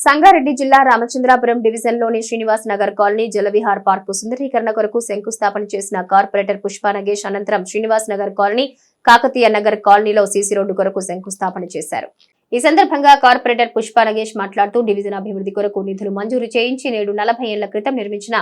సంగారెడ్డి జిల్లా రామచంద్రాపురం డివిజన్లోని Srinivas Nagar colony Jalavihar park సుందరీకరణ కొరకు శంకుస్థాపన చేసిన కార్పొరేటర్ పుష్ప నగేష్ అనంతరం శ్రీనివాస్ నగర్ కాలనీ కాకతీయ నగర్ కాలనీలో సీసీ రోడ్డు కొరకు శంకుస్థాపన చేశారు. ఈ సందర్భంగా కార్పొరేటర్ పుష్ప నగేష్ మాట్లాడుతూ డివిజన్ అభివృద్ధి కొరకు నిధులు మంజూరు చేయించి నేడు నలభై ఏళ్ళ క్రితం నిర్మించిన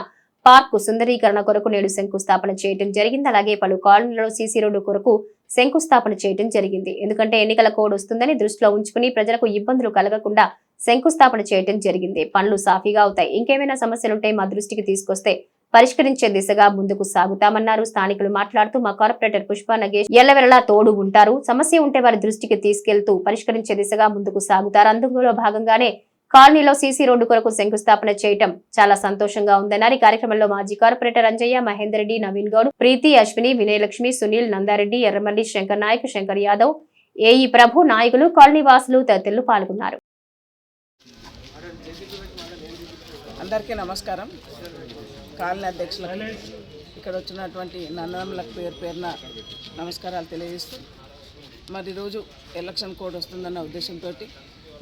పార్కు సుందరీకరణ కొరకు నేడు శంకుస్థాపన చేయడం జరిగింది. అలాగే పలు కాలనీలలో సీసీ రోడ్డు కొరకు శంకుస్థాపన చేయడం జరిగింది. ఎందుకంటే ఎన్నికల కోడ్ వస్తుందని దృష్టిలో ఉంచుకుని ప్రజలకు ఇబ్బందులు కలగకుండా శంకుస్థాపన చేయడం జరిగింది. పనులు సాఫీగా అవుతాయి. ఇంకేమైనా సమస్యలుంటే మా దృష్టికి తీసుకొస్తే పరిష్కరించే దిశగా ముందుకు సాగుతామన్నారు. స్థానికులు మాట్లాడుతూ మా కార్పొరేటర్ పుష్ప నగేష్ ఎల్లవెల్లలా తోడు ఉంటారు. సమస్య ఉంటే వారి దృష్టికి తీసుకెళ్తూ పరిష్కరించే దిశగా ముందుకు సాగుతారు. అందులో భాగంగానే కాలనీలో సీసీ రోడ్డు కొరకు శంకుస్థాపన చేయటం చాలా సంతోషంగా ఉందన్నారు. ఈ కార్యక్రమంలో మాజీ కార్పొరేటర్ అంజయ్య మహేందర్ రెడ్డి నవీన్ గౌడ్ ప్రీతి అశ్విని వినయలక్ష్మి సునీల్ నందారెడ్డి ఎర్రమల్లి శంకర్ నాయక్ శంకర్ యాదవ్ ఏఈ ప్రభు నాయకులు కాలనీ వాసులు తదితరులు పాల్గొన్నారు. అందరికీ నమస్కారం. కాలనీ అధ్యక్షులకు ఇక్కడ వచ్చినటువంటి నన్నదమ్ములకు పేరు పేరున నమస్కారాలు తెలియజేస్తూ మరి రోజు ఎలక్షన్ కోడ్ వస్తుందన్న ఉద్దేశంతో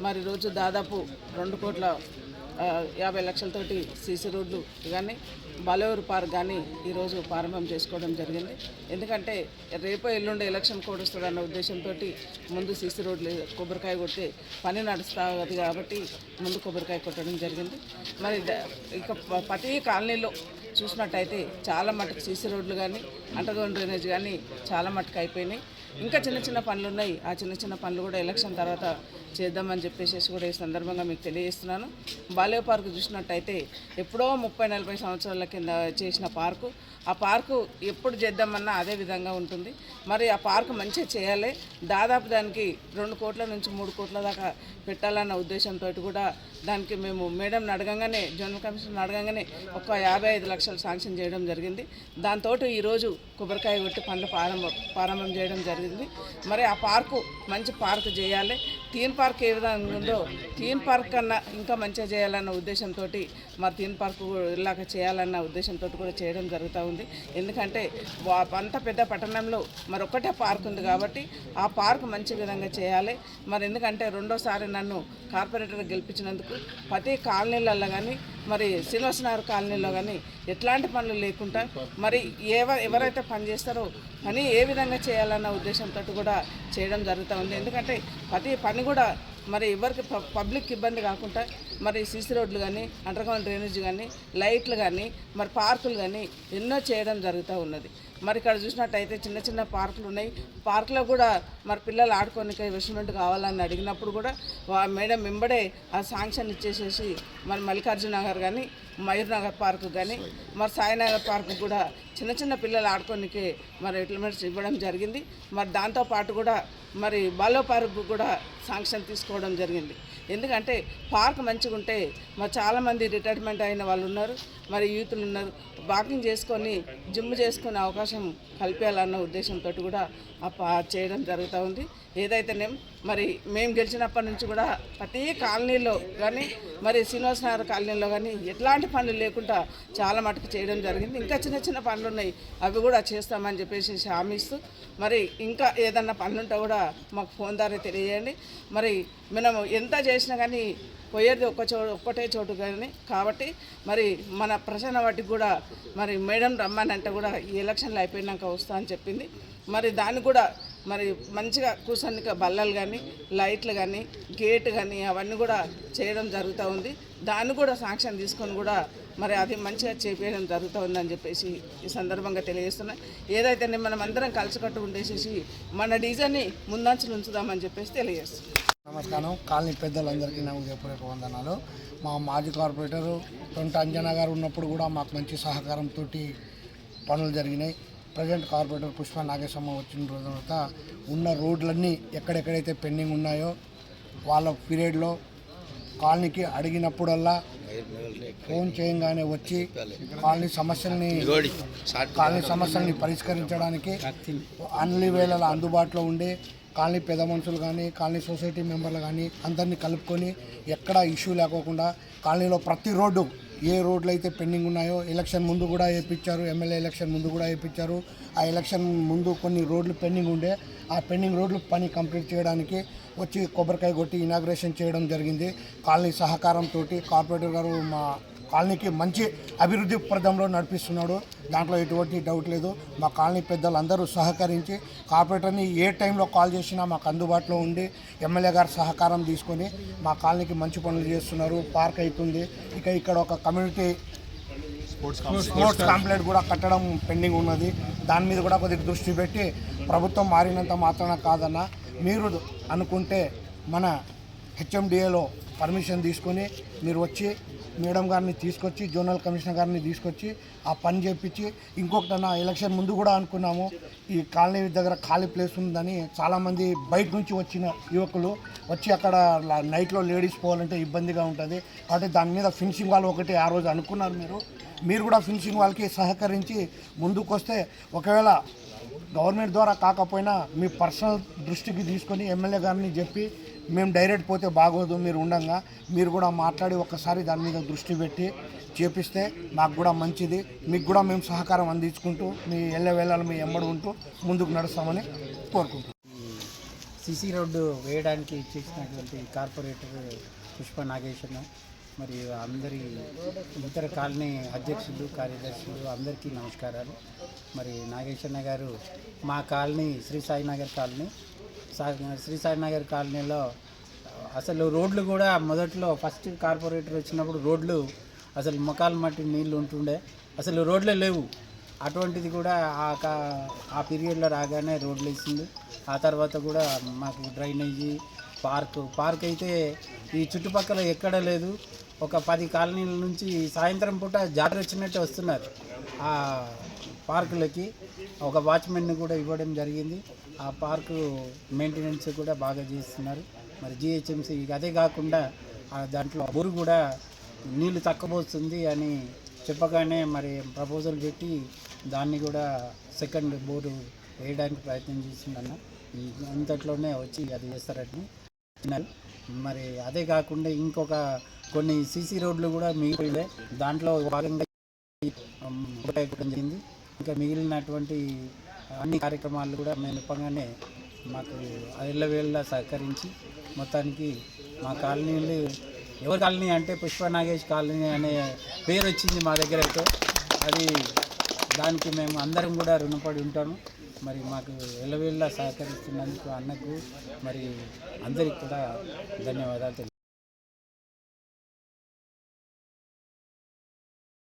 మరి రోజు దాదాపు రెండు కోట్ల యాభై లక్షలతోటి సీసీ రోడ్లు కానీ బలేవూరు పార్క్ కానీ ఈరోజు ప్రారంభం చేసుకోవడం జరిగింది. ఎందుకంటే రేపు ఎల్లుండి ఎలక్షన్ కోడ్ వస్తుందన్న ఉద్దేశంతో ముందు సీసీ రోడ్లు కొబ్బరికాయ కొట్టి పని నడుస్తుంది కాబట్టి ముందు కొబ్బరికాయ కొట్టడం జరిగింది. మరి ఇక ప్రతి కాలనీలో చూసినట్టయితే చాలా మటుకు సీసీ రోడ్లు కానీ అండర్గ్రౌండ్ డ్రైనేజ్ కానీ చాలా మటుకు అయిపోయినాయి. ఇంకా చిన్న చిన్న పనులు ఉన్నాయి ఆ చిన్న చిన్న పనులు కూడా ఎలక్షన్ తర్వాత చేద్దామని చెప్పేసి కూడా ఈ సందర్భంగా మీకు తెలియజేస్తున్నాను. బాలయ్య పార్కు చూసినట్టయితే ఎప్పుడో ముప్పై నలభై సంవత్సరాల కింద చేసిన పార్కు. ఆ పార్కు ఎప్పుడు చేద్దామన్నా అదే విధంగా ఉంటుంది. మరి ఆ పార్కు మంచిగా చేయాలి. దాదాపు దానికి రెండు కోట్ల నుంచి మూడు కోట్ల దాకా పెట్టాలన్న ఉద్దేశంతో కూడా దానికి మేము మేడం అడగంగానే జనరల్ కమిషన్ అడగంగానే ఒక యాభై ఐదు లక్షలు శాంక్షన్ చేయడం జరిగింది. దాంతో ఈరోజు కొబ్బరికాయ కొట్టి పనులు ప్రారంభం ప్రారంభం చేయడం జరిగింది. మరి ఆ పార్కు మంచి పార్కు చేయాలి. థీమ్ పార్క్ పార్క్ ఏ విధంగా ఉందో థీమ్ పార్క్ కన్నా ఇంకా మంచిగా చేయాలన్న ఉద్దేశంతో మరి థీమ్ పార్క్ ఇలాగ చేయాలన్న ఉద్దేశంతో కూడా చేయడం జరుగుతూ ఉంది. ఎందుకంటే వా- అంత పెద్ద పట్టణంలో మరొకటే పార్క్ ఉంది కాబట్టి ఆ పార్క్ మంచి విధంగా చేయాలి. మరి ఎందుకంటే రెండోసారి నన్ను కార్పొరేటర్ గెలిపించినందుకు ప్రతి కాలనీలలో కానీ మరి శ్రీనివాసనగర్ కాలనీలో కానీ ఎట్లాంటి పనులు లేకుండా మరి ఏవ ఎవరైతే పని చేస్తారో పని ఏ విధంగా చేయాలన్న ఉద్దేశంతో కూడా చేయడం జరుగుతూ ఉంది. ఎందుకంటే ప్రతి పని కూడా మరి ఎవరికి పబ్లిక్ ఇబ్బంది కాకుండా మరి సీసీ రోడ్లు కానీ అండర్గ్రౌండ్ డ్రైనేజ్ కానీ లైట్లు కానీ మరి పార్కులు కానీ ఎన్నో చేయడం జరుగుతూ ఉన్నది. మరి ఇక్కడ చూసినట్టయితే చిన్న చిన్న పార్కులు ఉన్నాయి. పార్కులో కూడా మరి పిల్లలు ఆడుకోనికి ఇన్వెస్ట్మెంట్ కావాలని అడిగినప్పుడు కూడా మేడం వెంబడే ఆ శాంక్షన్ ఇచ్చేసేసి మరి మల్లికార్జున నగర్ కానీ మయూర్ నగర్ పార్కు కానీ మరి సాయినగర్ పార్కు కూడా చిన్న చిన్న పిల్లలు ఆడుకోనికి మరి ఎట్లమెంట్స్ ఇవ్వడం జరిగింది. మరి దాంతోపాటు కూడా మరి బాలో పార్క్ కూడా శాంక్షన్ తీసుకోవడం జరిగింది. ఎందుకంటే పార్క్ మంచిగా ఉంటే మరి చాలామంది రిటైర్మెంట్ అయిన వాళ్ళు ఉన్నారు మరి యూత్లు ఉన్నారు. వాకింగ్ చేసుకొని జిమ్ చేసుకునే అవకాశం కల్పించాలన్న ఉద్దేశంతో కూడా ఆ పా చేయడం జరుగుతూ ఉంది. ఏదైతేనేం మరి మేము గెలిచినప్పటి నుంచి కూడా ప్రతి కాలనీలో కానీ మరి శ్రీనివాసనగర్ కాలనీలో కానీ ఎట్లాంటి పనులు లేకుండా చాలా మటుకు చేయడం జరిగింది. ఇంకా చిన్న చిన్న పనులు ఉన్నాయి అవి కూడా చేస్తామని చెప్పేసి హామీ ఇస్తూ మరి ఇంకా ఏదన్నా పనులుంటే కూడా కూడా మాకు ఫోన్ ద్వారా తెలియజేయండి. మరి మనం ఎంత చేసినా కానీ పోయేది ఒక్క చో ఒక్కటే చోటు కానీ. కాబట్టి మరి మన ప్రసన్న వాటికి కూడా మరి మేడం రమ్మనంటే కూడా ఈ ఎలక్షన్లు అయిపోయినాక వస్తా అని చెప్పింది. మరి దాన్ని కూడా మరి మంచిగా కూర్చొని బల్లలు కానీ లైట్లు కానీ గేట్ కానీ అవన్నీ కూడా చేయడం జరుగుతూ ఉంది. దాన్ని కూడా సాంక్షన్ తీసుకొని కూడా మరి అది మంచిగా చేపేయడం జరుగుతుందని చెప్పేసి ఈ సందర్భంగా తెలియజేస్తున్నా ఏదైతే మనం అందరం కలిసికట్టు ఉండేసేసి మన డీజేని ముందంచులు ఉంచుదామని చెప్పేసి తెలియజేస్తున్నాం నమస్కారం. కాలనీ పెద్దలందరికీ నాకు చెప్పలేక వందనాలు. మా మాజీ కార్పొరేటరు తొంట అంజనా గారు ఉన్నప్పుడు కూడా మాకు మంచి సహకారంతో పనులు జరిగినాయి. ప్రజెంట్ కార్పొరేటర్ పుష్ప నాగేశమ్మ వచ్చిన తర్వాత ఉన్న రోడ్లన్నీ ఎక్కడెక్కడైతే పెండింగ్ ఉన్నాయో వాళ్ళ పీరియడ్లో కాలనీకి అడిగినప్పుడల్లా ఫోన్ చేయంగానే వచ్చి కాలనీ సమస్యల్ని కాలనీ సమస్యల్ని పరిష్కరించడానికి అన్ని వేళల అందుబాటులో ఉండి కాలనీ పెద్ద మనుషులు కానీ కాలనీ సొసైటీ మెంబర్లు కానీ అందరినీ కలుపుకొని ఎక్కడ ఇష్యూ లేకోకుండా కాలనీలో ప్రతి రోడ్డు ఏ రోడ్లు అయితే పెండింగ్ ఉన్నాయో ఎలక్షన్ ముందు కూడా వేయించారు ఎమ్మెల్యే ఎలక్షన్ ముందు కూడా వేయించారు. ఆ ఎలక్షన్ ముందు కొన్ని రోడ్లు పెండింగ్ ఉండే ఆ పెండింగ్ రోడ్లు పని కంప్లీట్ చేయడానికి వచ్చి కొబ్బరికాయ కొట్టి ఇనాగ్రేషన్ చేయడం జరిగింది. కాలనీ సహకారంతో కార్పొరేటర్ గారు మా కాలనీకి మంచి అభివృద్ధి ప్రదంలో నడిపిస్తున్నాడు. దాంట్లో ఎటువంటి డౌట్ లేదు. మా కాలనీ పెద్దలు అందరూ సహకరించి కార్పొరేటర్ని ఏ టైంలో కాల్ చేసినా మాకు అందుబాటులో ఉండి ఎమ్మెల్యే గారి సహకారం తీసుకొని మా కాలనీకి మంచి పనులు చేస్తున్నారు. పార్క్ అవుతుంది. ఇక ఇక్కడ ఒక కమ్యూనిటీ స్పోర్ట్స్ కాంప్లెక్స్ కూడా కట్టడం పెండింగ్ ఉన్నది. దాని మీద కూడా కొద్దిగా దృష్టి పెట్టి ప్రభుత్వం మారినంత మాత్రాన కాదన్న మీరు అనుకుంటే మన హెచ్ఎండిఏలో పర్మిషన్ తీసుకొని మీరు వచ్చి మేడం గారిని తీసుకొచ్చి జోనల్ కమిషనర్ గారిని తీసుకొచ్చి ఆ పని చేపించి ఇంకొకటి నా ఎలక్షన్ ముందు కూడా అనుకున్నాము ఈ కాలనీ దగ్గర ఖాళీ ప్లేస్ ఉందని చాలామంది బయట నుంచి వచ్చిన యువకులు వచ్చి అక్కడ నైట్లో లేడీస్ పోవాలంటే ఇబ్బందిగా ఉంటుంది. కాబట్టి దాని మీద ఫినిషింగ్ వాళ్ళు ఒకటి ఆ రోజు అనుకున్నారు మీరు. మీరు కూడా ఫినిషింగ్ వాళ్ళకి సహకరించి ముందుకు వస్తే ఒకవేళ గవర్నమెంట్ ద్వారా కాకపోయినా మీ పర్సనల్ దృష్టికి తీసుకొని ఎమ్మెల్యే గారిని చెప్పి మేము డైరెక్ట్ పోతే బాగోదు మీరు ఉండంగా. మీరు కూడా మాట్లాడి ఒక్కసారి దాని మీద దృష్టి పెట్టి చేపిస్తే మాకు కూడా మంచిది. మీకు కూడా మేము సహకారం అందించుకుంటూ మీ ఎల్లవేళలు మీ ఎంబడి ఉంటూ ముందుకు నడుస్తామని కోరుకుంటున్నాం. సిసి రోడ్డు వేయడానికి ఇచ్చేసినటువంటి కార్పొరేటర్ పుష్ప నాగేశ్వరరావు మరియు అందరి ఇతర కాలనీ అధ్యక్షులు కార్యదర్శులు అందరికీ నమస్కారాలు. మరి నాగేశ్వర గారు మా కాలనీ శ్రీ సాయినగర్ కాలనీ. సా శ్రీ సాయినగర్ కాలనీలో అసలు రోడ్లు కూడా మొదట్లో ఫస్ట్ కార్పొరేటర్ వచ్చినప్పుడు రోడ్లు అసలు మొకాలు మట్టి నీళ్ళు ఉంటుండే. అసలు రోడ్లే లేవు. అటువంటిది కూడా ఆ కా ఆ పీరియడ్లో రాగానే రోడ్లు వేసింది ఆ తర్వాత కూడా మాకు డ్రైనేజీ పార్క్ పార్క్ అయితే ఈ చుట్టుపక్కల ఎక్కడ లేదు. ఒక పది కాలనీల నుంచి సాయంత్రం పూట జాతర వచ్చినట్టు వస్తున్నారు. ఆ పార్కులకి ఒక వాచ్మెన్ని కూడా ఇవ్వడం జరిగింది. ఆ పార్కు మెయింటెనెన్స్ కూడా బాగా చేస్తున్నారు. మరి జిహెచ్ఎంసీ అదే కాకుండా దాంట్లో బోరు కూడా నీళ్ళు తక్కువ వస్తుంది అని చెప్పగానే మరి ప్రపోజల్ పెట్టి దాన్ని కూడా సెకండ్ బోరు వేయడానికి ప్రయత్నం చేసిందన్న అంతట్లోనే వచ్చి అది చేస్తారని మరి అదే కాకుండా ఇంకొక కొన్ని సీసీ రోడ్లు కూడా మిగిలిపోయి దాంట్లో భాగంగా జరిగింది. ఇంకా మిగిలినటువంటి అన్ని కార్యక్రమాలు కూడా మేము ఇప్పగానే మాకు ఎల్లవేళ్ళ సహకరించి మొత్తానికి మా కాలనీలు ఎవరి కాలనీ అంటే పుష్ప నాగేష్ కాలనీ అనే పేరు వచ్చింది మా దగ్గర అయితే. అది దానికి మేము అందరం కూడా రుణపడి ఉంటాము. మరి మాకు ఎల్లవేళ్ళ సహకరిస్తున్నందుకు అన్నకు మరి అందరికి కూడా ధన్యవాదాలు